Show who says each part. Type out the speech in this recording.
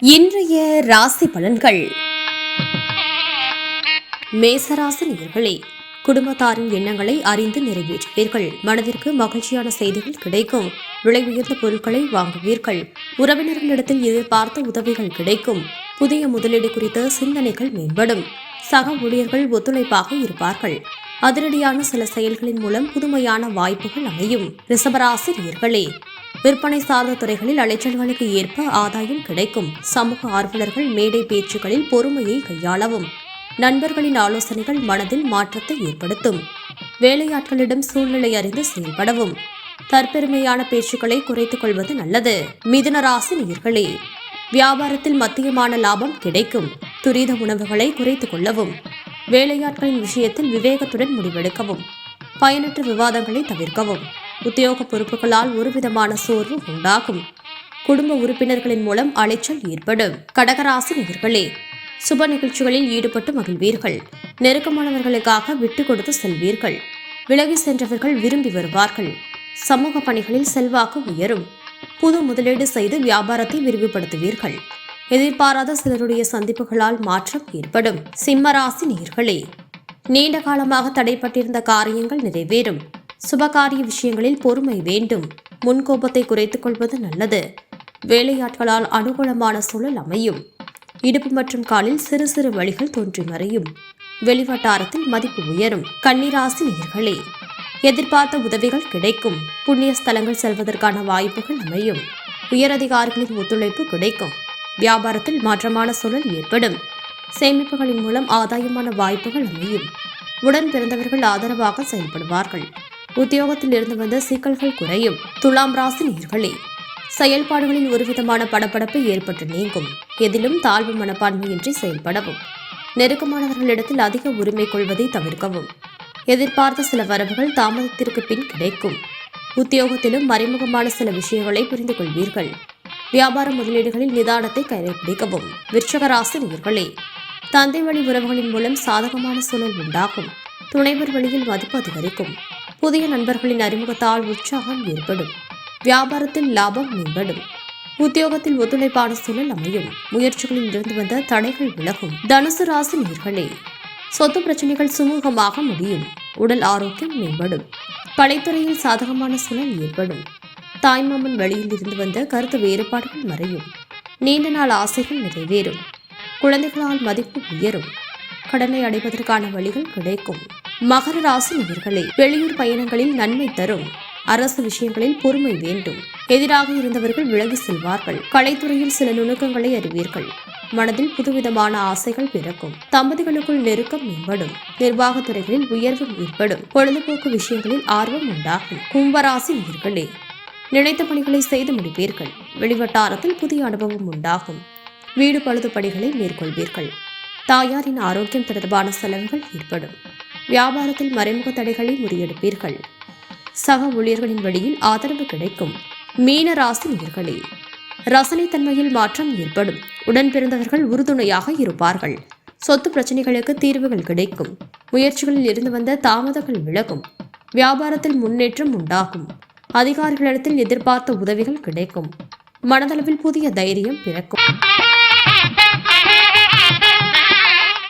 Speaker 1: இன்றைய ராசி பலன்கள். மேசராசி நேயர்களே குடும்பத்தாரின் எண்ணங்களை அறிந்து நிறைவேற்றுவீர்கள். மனதிற்கு மகிழ்ச்சியான செய்திகள் கிடைக்கும். விலை உயர்ந்த பொருட்களை வாங்குவீர்கள். உறவினர்களிடத்தில் எதிர்பார்த்த உதவிகள் கிடைக்கும். புதிய முதலீடு குறித்த சிந்தனைகள் மேம்படும். சக ஊழியர்கள் ஒத்துழைப்பாக இருப்பார்கள். அதிரடியான சில செயல்களின் மூலம் புதுமையான வாய்ப்புகள் அமையும். ரிசபராசிரியர்களே விற்பனை சார்ந்த துறைகளில் அலைச்சல்களுக்கு ஏற்ப ஆதாயம் கிடைக்கும். சமூக ஆர்வலர்கள் மேடை பேச்சுகளில் பொறுமையை கையாளவும். நண்பர்களின் ஆலோசனைகள் மனதில் மாற்றத்தை ஏற்படுத்தும். வேலையாட்களிடம் சூழ்நிலை அறிந்து செயல்படவும். தற்பெருமையான பேச்சுக்களை குறைத்துக் கொள்வது நல்லது. மிதுனராசி ராசி வியாபாரத்தில் மத்தியமான லாபம் கிடைக்கும். துரித உணவுகளை குறைத்துக் கொள்ளவும். வேலையாட்களின் விஷயத்தில் விவேகத்துடன் முடிவெடுக்கவும். பயனற்ற விவாதங்களை தவிர்க்கவும். உத்தியோக பொறுப்புகளால் ஒருவிதமான சோர்வு உண்டாகும். குடும்ப உறுப்பினர்களின் மூலம் அலைச்சல் ஏற்படும். கடகராசி நேர்களே சுப நிகழ்ச்சிகளில் ஈடுபட்டு மகிழ்வீர்கள். நெருக்கமானவர்களுக்காக விட்டு கொடுத்து செல்வீர்கள். விலகி சென்றவர்கள் விரும்பி வருவார்கள். சமூக பணிகளில் செல்வாக்கு உயரும். புது முதலீடு செய்து வியாபாரத்தை விரிவுபடுத்துவீர்கள். எதிர்பாராத சிலருடைய சந்திப்புகளால் மாற்றம் ஏற்படும். சிம்மராசி நேர்களே நீண்ட காலமாக தடைப்பட்டிருந்த காரியங்கள் நிறைவேறும். சுபகாரிய விஷயங்களில் பொறுமை வேண்டும். முன்கோபத்தை குறைத்துக் கொள்வது நல்லது. வேலையாட்களால் அனுகூலமான சூழல் அமையும். இடுப்பு மற்றும் காலில் சிறு சிறு வழிகள் தோன்றி மறையும். வெளிவட்டாரத்தில் மதிப்பு உயரும். கன்னிராசி நேர்களே எதிர்பார்த்த உதவிகள் கிடைக்கும். புண்ணிய ஸ்தலங்கள் செல்வதற்கான வாய்ப்புகள் அமையும். உயரதிகாரிகளின் ஒத்துழைப்பு கிடைக்கும். வியாபாரத்தில் மாற்றமான சூழல் ஏற்படும். சேமிப்புகளின் மூலம் ஆதாயமான வாய்ப்புகள் அமையும். உடன் பிறந்தவர்கள் ஆதரவாக செயல்படுவார்கள். உத்தியோகத்தில் இருந்து வந்த சிக்கல்கள் குறையும். துலாம் ராசி நேர்களே செயல்பாடுகளில் ஒருவிதமான படப்படப்பு ஏற்பட்டு நீங்கும். எதிலும் தாழ்வு மனப்பான்மையின்றி செயல்படவும். நெருக்கமானவர்களிடத்தில் அதிக உரிமை கொள்வதை தவிர்க்கவும். எதிர்பார்த்த சில வரவுகள் தாமதத்திற்கு பின் கிடைக்கும். உத்தியோகத்திலும் மறைமுகமான சில விஷயங்களை புரிந்து கொள்வீர்கள். வியாபார முதலீடுகளில் நிதானத்தை கடைபிடிக்கவும் விருச்சகராசி நேர்களே தந்தை வழி உறவுகளின் மூலம் சாதகமான சூழல் உண்டாகும். துணைவர் வழியில் மதிப்பு அதிகரிக்கும். புதிய நண்பர்களின் அறிமுகத்தால் உற்சாகம் ஏற்படும். வியாபாரத்தில் லாபம் மேம்படும். உத்தியோகத்தில் ஒத்துழைப்பான சூழல் அமையும். முயற்சிகளில் இருந்து வந்த தடைகள் விலகும். தனுசு ராசி நேர்களே சொத்து பிரச்சனைகள் சுமூகமாக முடியும். உடல் ஆரோக்கியம் மேம்படும். கலைத்துறையில் சாதகமான சூழல் ஏற்படும். தாய்மாமன் வழியில் இருந்து வந்த கருத்து வேறுபாடுகள் மறையும். நீண்ட நாள் ஆசைகள் நிறைவேறும். குழந்தைகளால் மதிப்பு உயரும். கடனை அடைவதற்கான வழிகள் கிடைக்கும். மகர ராசி நேயர்களே வெளியூர் பயணங்களில் நன்மை தரும். அரசு விஷயங்களில் பொறுமை வேண்டும். எதிராக இருந்தவர்கள் விலகி செல்வார்கள். கலைத்துறையில் சில நுணுக்கங்களை அறிவீர்கள். மனதில் புதுவிதமான ஆசைகள் பிறக்கும். தம்பதிகளுக்குள் நெருக்கம் மேம்படும். நிர்வாகத் துறைகளில் உயர்வு ஏற்படும். பொழுதுபோக்கு விஷயங்களில் ஆர்வம் உண்டாகும். கும்பராசி நேர்களே நினைத்த பணிகளை செய்து முடிப்பீர்கள். வெளிவட்டாரத்தில் புதிய அனுபவம் உண்டாகும். வீடு பழுது பணிகளை மேற்கொள்வீர்கள். தாயாரின் ஆரோக்கியம் தொடர்பான செலவுகள் ஏற்படும். வியாபாரத்தில் மறைமுக தடைகளை முறியெடுப்பீர்கள். சக ஊழியர்களின் வழியில் ஆதரவு கிடைக்கும். மீன ராசி நேர்களே ரசனைத்தன்மையில் மாற்றம் ஏற்படும். உடன் பிறந்தவர்கள் உறுதுணையாக இருப்பார்கள். சொத்து பிரச்சனைகளுக்கு தீர்வுகள் கிடைக்கும். முயற்சிகளில் இருந்து வந்த தாமதங்கள் விலகும். வியாபாரத்தில் முன்னேற்றம் உண்டாகும். அதிகாரிகளிடத்தில் எதிர்பார்த்த உதவிகள் கிடைக்கும். மனதளவில் புதிய தைரியம் பிறக்கும்.